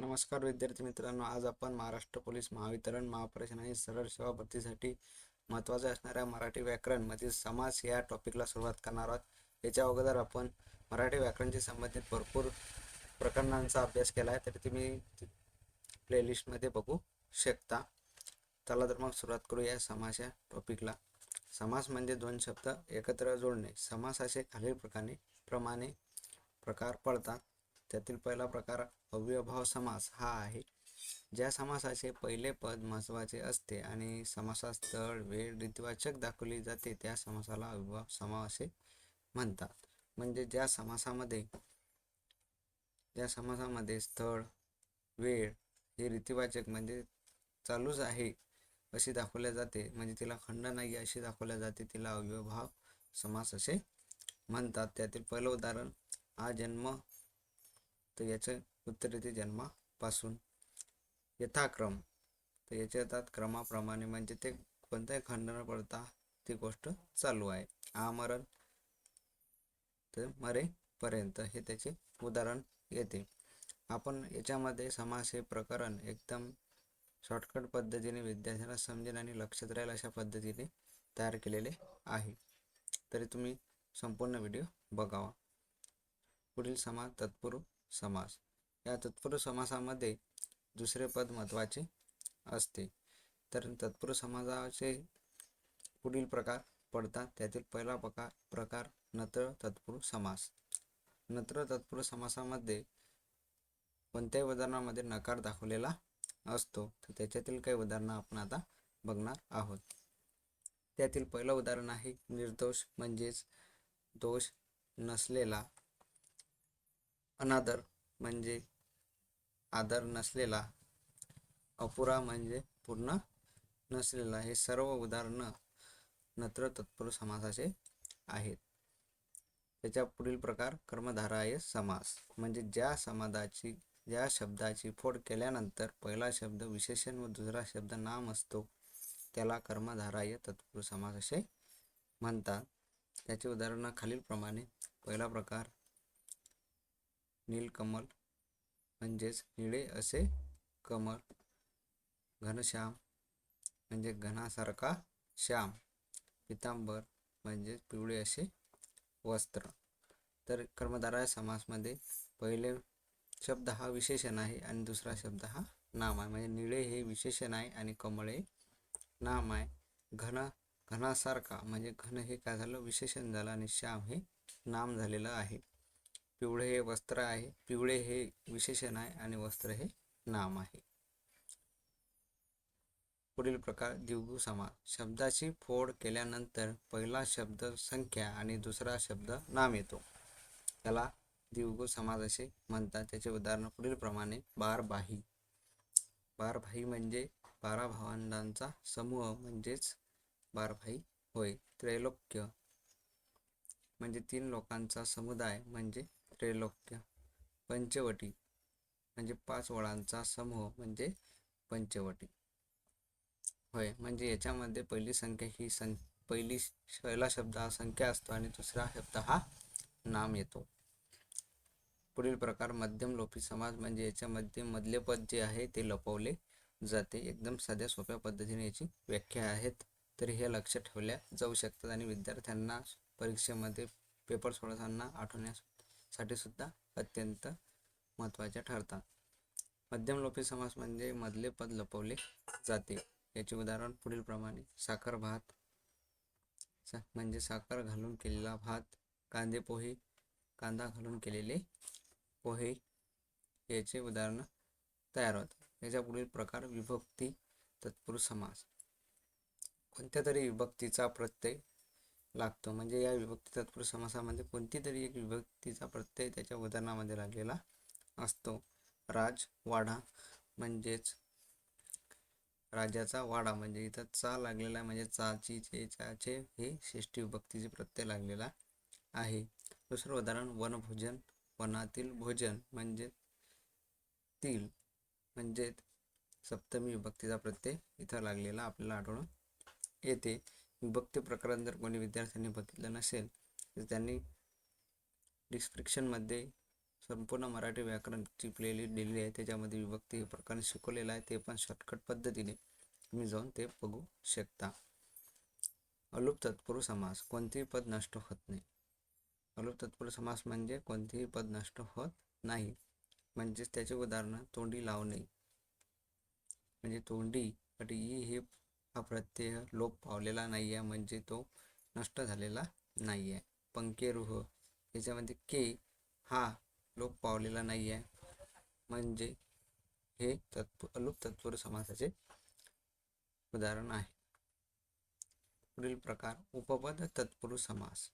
नमस्कार विद्यार्थी मित्रांनो आज आपण महाराष्ट्र पोलीस महावितरण महापरिषद आणि सरळ सेवा भरतीसाठी महत्त्वाच्या असणाऱ्या मराठी व्याकरण मधील समास या टॉपिकला सुरुवात करणार आहोत. याच्या अगोदर आपण मराठी व्याकरणशी संबंधित भरपूर प्रकरणांचा अभ्यास केला आहे तर तुम्ही प्लेलिस्टमध्ये बघू शकता. चला तर मग सुरुवात करू या समास या टॉपिकला समास म्हणजे दोन शब्द एकत्र जोडणे. समास असे खालील प्रकारे प्रमाणे प्रकार पडतात. त्यातील पहिला प्रकार अव्ययभाव समास हा आहे ज्या समासाचे पहिले पद महत्त्वाचे असते आणि समासात स्थळ वेळ रीतिवाचक दाखवली जाते त्या समासाला अव्ययभाव समास असे म्हणतात. म्हणजे ज्या समासामध्ये ज्या समासामध्ये स्थळ वेळ हे रीतिवाचक म्हणजे चालूच आहे अशी दाखवल्या जाते म्हणजे तिला खंड नाही अशी दाखवल्या जाते तिला अव्यभाव समास असे म्हणतात. त्यातील पहिलं उदाहरण हा जन्म तर याचं उत्तरती जन्मापासून. यथाक्रम. तर याच्या क्रमाप्रमाणे म्हणजे ते कोणताही खंड न पडता ती गोष्ट चालू आहे. आमरण तर मरेपर्यंत हे त्याचे उदाहरण येते. आपण याच्यामध्ये समास हे प्रकरण एकदम शॉर्टकट पद्धतीने विद्यार्थ्यांना समजेल आणि लक्षात राहील अशा पद्धतीने तयार केलेले आहे. तरी तुम्ही संपूर्ण व्हिडिओ बघावा. पुढील समास तत्पूर्व समास. या तत्पुरुष समासामध्ये दुसरे पद महत्त्वाचे असते. तर तत्पुरुष समासाचे पुढील प्रकार पडतात. त्यातील पहिला प्रकार प्रकार नत्र तत्पुरुष समास नत्र तत्पुरुष समासामध्ये कोणत्याही उदाहरणामध्ये नकार दाखवलेला असतो. तर त्याच्यातील काही उदाहरणं आपण आता बघणार आहोत. त्यातील पहिलं उदाहरण आहे निर्दोष म्हणजेच दोष नसलेला अनादर. म्हणजे आदर नसलेला अपुरा म्हणजे पूर्ण नसलेला हे सर्व उदाहरणं नत्र तत्पुरुष समासाचे आहेत. त्याच्या पुढील प्रकार कर्मधाराय समास. म्हणजे ज्या समाजाची ज्या शब्दाची फोड केल्यानंतर पहिला शब्द विशेषण व दुसरा शब्द नाम असतो त्याला कर्मधाराय तत्पुरुष समास असे म्हणतात. त्याचे उदाहरणं खालीलप्रमाणे. पहिला प्रकार नीलकमल म्हणजेच निळे असे कमल. घनश्याम म्हणजे घनासारखा श्याम. पितांबर म्हणजे पिवळे असे वस्त्र. तर कर्मधाराय समासमध्ये पहिले शब्द हा विशेषण आहे आणि दुसरा शब्द हा नाम आहे. म्हणजे निळे हे विशेषण आहे आणि कमळ हे नाम आहे. घन घनासारखा म्हणजे घन हे काय झालं? विशेषण झालं आणि श्याम हे नाम झालेलं आहे. पिवळे हे वस्त्र आहे. पिवळे हे विशेषण आहे आणि वस्त्र हे नाम आहे. पुढील प्रकार द्विगु समास. शब्दाची फोड केल्यानंतर पहिला शब्द संख्या आणि दुसरा शब्द नाम येतो. त्याला द्विगु समास असे म्हणतात. त्याचे उदाहरण पुढील प्रमाणे बारबाही. बारभाई म्हणजे बारा भावंडांचा समूह म्हणजेच बारभाई होय. त्रैलोक्य. म्हणजे तीन लोकांचा समुदाय म्हणजे त्रैलोक्य. पंचवटी म्हणजे पाच वळांचा समूह म्हणजे पंचवटी. होय म्हणजे याच्यामध्ये पहिली संख्या ही सं पहिली पहिला शब्द हा संख्या असतो आणि दुसरा शब्द हा नाम येतो. पुढील प्रकार मध्यम लोपी समाज म्हणजे याच्यामध्ये मधले पद जे आहे ते लपवले जाते. एकदम साध्या सोप्या पद्धतीने याची व्याख्या आहेत. तरी हे लक्ष ठेवल्या जाऊ शकतात आणि विद्यार्थ्यांना परीक्षेमध्ये पेपर सोडवताना आठवण्यासाठी सुद्धा अत्यंत महत्त्वाच्या ठरतात. मध्यम लोपी समास म्हणजे मधले पद लपवले जाते. याचे उदाहरण पुढील प्रमाणे. साखर भात सा म्हणजे साखर घालून केलेला भात कांदे पोहे कांदा घालून केलेले पोहे याचे उदाहरण तयार होतात याच्या पुढील प्रकार विभक्ती तत्पुरुष समास. कोणत्या तरी विभक्तीचा प्रत्यय लागतो. म्हणजे या विभक्ती तत्पुरुष समासामध्ये कोणती तरी एक विभक्तीचा प्रत्यय त्याच्या उदाहरणामध्ये लागलेला असतो. राज वाडा म्हणजेच राजाचा वाडा. म्हणजे इथं चा लागलेला म्हणजे चाची चे चाचे हे षष्टी विभक्तीचे प्रत्यय लागलेला आहे. दुसरं उदाहरण वनभोजन वनातील भोजन म्हणजे तील म्हणजे सप्तमी विभक्तीचा प्रत्यय इथं लागलेला आपल्याला आढळून येते. विभक्ती प्रकरण जर कोणी विद्यार्थ्यांनी बघितलं नसेल तर त्यांनी डिस्क्रिप्शनमध्ये संपूर्ण मराठी व्याकरणची प्लेलिस्ट दिलेली आहे. त्याच्यामध्ये विभक्ती हे प्रकरण शिकवलेलं आहे. ते पण शॉर्टकट पद्धतीने तुम्ही जाऊन ते बघू शकता. अलुप तत्पुरुष समास. कोणतेही पद नष्ट होत नाही. अलुप तत्पुरुष समास म्हणजे कोणतेही पद नष्ट होत नाही. म्हणजेच त्याचे उदाहरण तोंडी लावणे. म्हणजे तोंडी अटी ई हे हा प्रत्यय लोप पावलेला नाही आहे म्हणजे तो नष्ट झालेला नाही आहे पंकेरुह याच्यामध्ये के हा लोप पावलेला नाही आहे म्हणजे हे तत्प अलुप तत्पुरुष समासाचे उदाहरण आहे. पुढील प्रकार उपपद तत्पुरुष समास.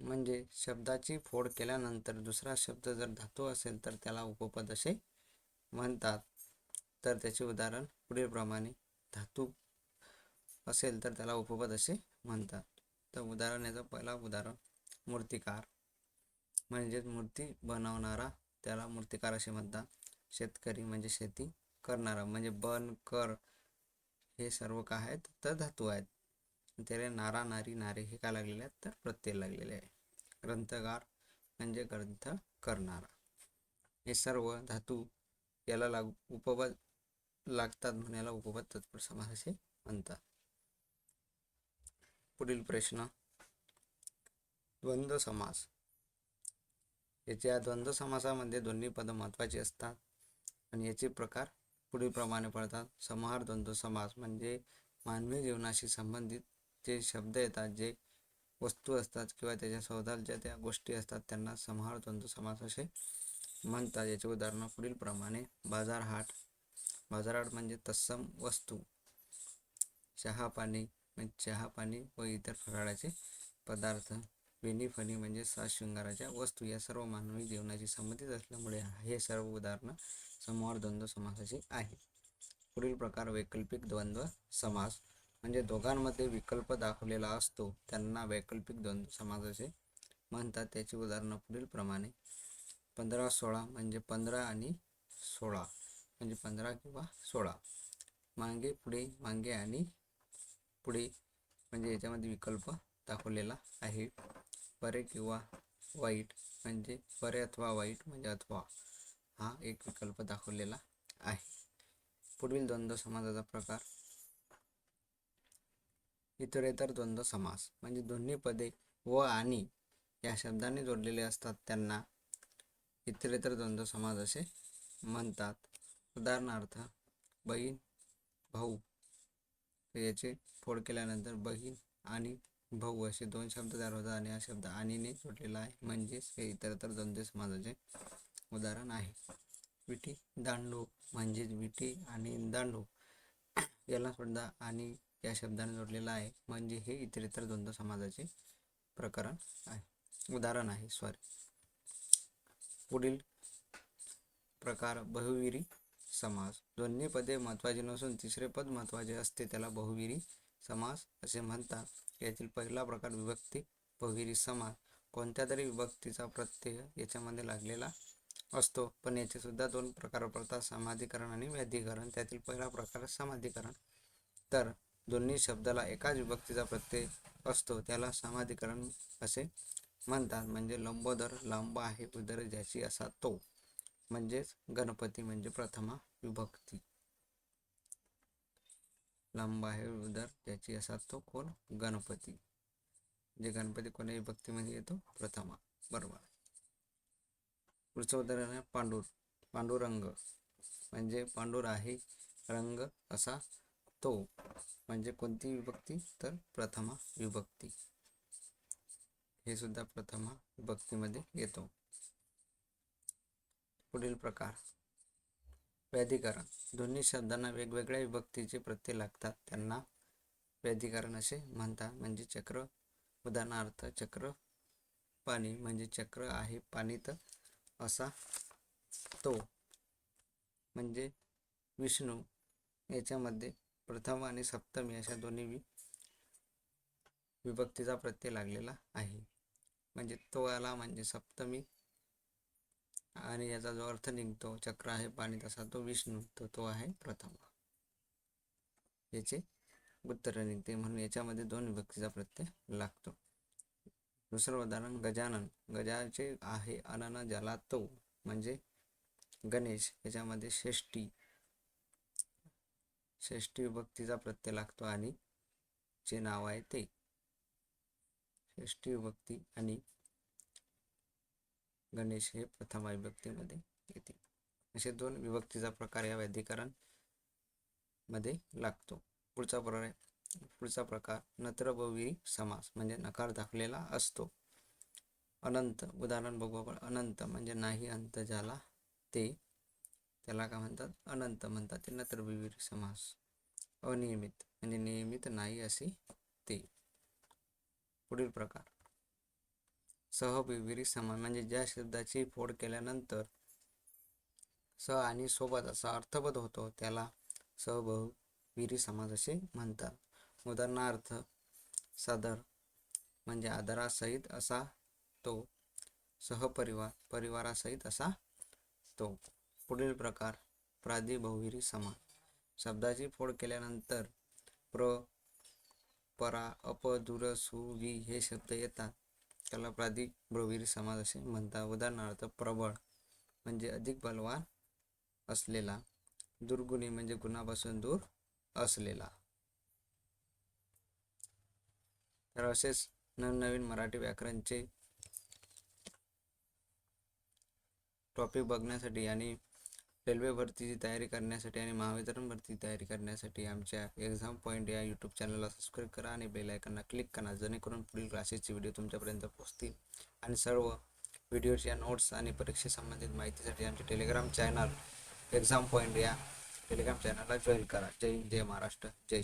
म्हणजे शब्दाची फोड केल्यानंतर दुसरा शब्द जर धातू असेल तर त्याला उपपद असे म्हणतात. तर त्याचे उदाहरण पुढीलप्रमाणे धातू असेल तर त्याला उपपद असे म्हणतात. तर उदाहरण याचं पहिला उदाहरण मूर्तिकार. म्हणजेच मूर्ती बनवणारा त्याला मूर्तिकार असे म्हणतात. शेतकरी म्हणजे शेती करणारा म्हणजे बन कर हे सर्व काय आहेत तर धातू आहेत. त्याला नारा नारी नारे हे काय लागलेले आहेत तर प्रत्यय लागलेले आहे. ग्रंथकार म्हणजे ग्रंथ करणारा. हे सर्व धातू याला लागू उपपद लागतात म्हणायला याला उपपद तत्पर समास असे म्हणतात. पुढील प्रश्न. द्वंद्व समास. याच्या द्वंद्व समासामध्ये दोन्ही पदं महत्त्वाची असतात आणि याचे प्रकार पुढील प्रमाणे पडतात. समाहार द्वंद्व समास म्हणजे मानवी जीवनाशी संबंधित जे शब्द येतात जे वस्तू असतात किंवा त्याच्या सौदाच्या त्या गोष्टी असतात त्यांना समाहार द्वंद्व समास असे म्हणतात. याचे उदाहरण पुढील प्रमाणे. बाजारहाट बाजारहाट म्हणजे तत्सम वस्तू. चहा पाणी म्हणजे चहा पाणी व इतर फराळाचे पदार्थ. बेनिफनी म्हणजे सात शृंगाराच्या वस्तू. या सर्व मानवी जीवनाशी संबंधित असल्यामुळे हे सर्व उदाहरणं समोर द्वंद्व समासाचे आहे. पुढील प्रकार वैकल्पिक द्वंद्व समास. म्हणजे दोघांमध्ये विकल्प दाखवलेला असतो त्यांना वैकल्पिक द्वंद्व समासाचे म्हणतात. त्याची उदाहरणं पुढील प्रमाणे पंधरा सोळा म्हणजे पंधरा आणि सोळा. म्हणजे पंधरा किंवा सोळा. मागे पुढे मागे आणि पुढे म्हणजे याच्यामध्ये विकल्प दाखवलेला आहे. बरे किंवा वाईट म्हणजे बरे अथवा वाईट म्हणजे अथवा हा एक विकल्प दाखवलेला आहे. पुढील द्वंद्व समाजाचा प्रकार. इतरेतर द्वंद्व समास म्हणजे दोन्ही पदे व आणि या शब्दाने जोडलेले असतात. त्यांना इतरेतर द्वंद्व समाज असे म्हणतात. उदाहरणार्थ बहीण भाऊ याचे फोड केल्यानंतर बहीण आणि भाऊ असे दोन शब्द तयार होतात आणि हा शब्द आणीने जोडलेला आहे. म्हणजेच हे इतरतर द्वंद्व समाजाचे उदाहरण आहे. विटी दांडू म्हणजेच विटी आणि दांडू याला सुद्धा आणि या शब्दाने जोडलेला आहे. म्हणजे हे इतरेतर द्वंद्व समाजाचे प्रकरण आहे. उदाहरण आहे सॉरी पुढील प्रकार बहुविरी समास. दोन्ही पदे महत्त्वाची नसून तिसरे पद महत्त्वाचे असते त्याला बहुविरी समास असे म्हणतात. यातील पहिला प्रकार विभक्ती बहुविरी समास. कोणत्या तरी विभक्तीचा प्रत्यय याच्यामध्ये लागलेला असतो. पण याचे सुद्धा दोन प्रकार पडतात समाधीकरण आणि व्याधीकरण. त्यातील पहिला प्रकार समाधीकरण. तर दोन्ही शब्दाला एकाच विभक्तीचा प्रत्यय असतो त्याला समाधीकरण असे म्हणतात. म्हणजे लंबोदर लांब आहे उदर ज्याची असा तो. म्हणजेच गणपती म्हणजे प्रथमा विभक्ती. लांब आहे उदर त्याची असा तो कोण? गणपती. जे गणपती कोण्या विभक्तीमध्ये येतो? प्रथमा. बरोबर. पुढचं उदाहरण आहे पांडुर. पांडुरंग म्हणजे पांडुर आहे रंग असा तो. म्हणजे कोणती विभक्ती? तर प्रथमा विभक्ती. हे सुद्धा प्रथमा विभक्तीमध्ये येतो. पुढील प्रकार. व्याधिकरण. दोन्ही शब्दांना वेगवेगळ्या विभक्तीचे प्रत्यय लागतात. त्यांना व्याधिकरण असे म्हणतात. म्हणजे चक्र उदाहरणार्थ चक्र पाणी. म्हणजे चक्र आहे पाणी तर असा तो. म्हणजे विष्णू याच्यामध्ये प्रथम आणि सप्तमी अशा दोन्ही वि विभक्तीचा प्रत्यय लागलेला आहे. म्हणजे तो आला म्हणजे सप्तमी आणि याचा जो अर्थ निघतो चक्र आहे पाणी तसा तो विष्णू तो तो आहे प्रथम. याचे उत्तर निघते. म्हणून याच्यामध्ये दोन विभक्तीचा प्रत्यय लागतो. दुसरं उदाहरण गजानन. गजाचे आहे अनन ज्याला तो म्हणजे गणेश. याच्यामध्ये षष्टी षष्टी विभक्तीचा प्रत्यय लागतो आणि जे नाव आहे ते. षष्टी विभक्ती आणि गणेश हे प्रथम विभक्तीमध्ये येते असे दोन विभक्तीचा प्रकार या व्याधिकरणमध्ये लागतो. पुढचा प्रकार पुढचा प्रकार नत्रभवी समास म्हणजे नकार दाखलेला असतो. अनंत उदाहरण बघू आपण. अनंत म्हणजे नाही अंत ज्याला ते त्याला काय म्हणतात? अनंत म्हणतात ते नत्र समास. अनियमित म्हणजे नियमित नाही असे ते. पुढील प्रकार. सहविविरी समान म्हणजे ज्या शब्दाची फोड केल्यानंतर स आणि सोबत असा अर्थबोध होतो त्याला सहबहुविरी समाज असे म्हणतात. उदाहरणार्थ सदर म्हणजे आदरासहित असा तो सहपरिवार परिवारासहित असा तो. पुढील प्रकार प्रादी बहुविरी समान. शब्दाची फोड केल्यानंतर प्र परा अप दुर सु वि हे शब्द येतात. त्याला प्राधिक बहुविरी समाज असे म्हणतात. उदाहरणार्थ प्रबळ म्हणजे अधिक बलवान असलेला दुर्गुणी म्हणजे गुणापासून दूर असलेला. तर असेच नवनवीन मराठी व्याकरणचे टॉपिक बघण्यासाठी आणि रेल्वे भरतीची तयारी करण्यासाठी आणि महावितरण भरती तयारी करण्यासाठी आमच्या एक्झाम पॉईंट या यूट्यूब चॅनलला सबस्क्राईब करा आणि बेल आयकनला क्लिक करा जेणेकरून पुढील क्लासेसचे व्हिडिओ तुमच्यापर्यंत पोहोचतील. आणि सर्व व्हिडिओच्या नोट्स आणि परीक्षेसंबंधित माहितीसाठी आमचे टेलिग्राम चॅनल एक्झाम पॉईंट या टेलिग्राम चॅनलला जॉईन करा. जय हिंद जय महाराष्ट्र जय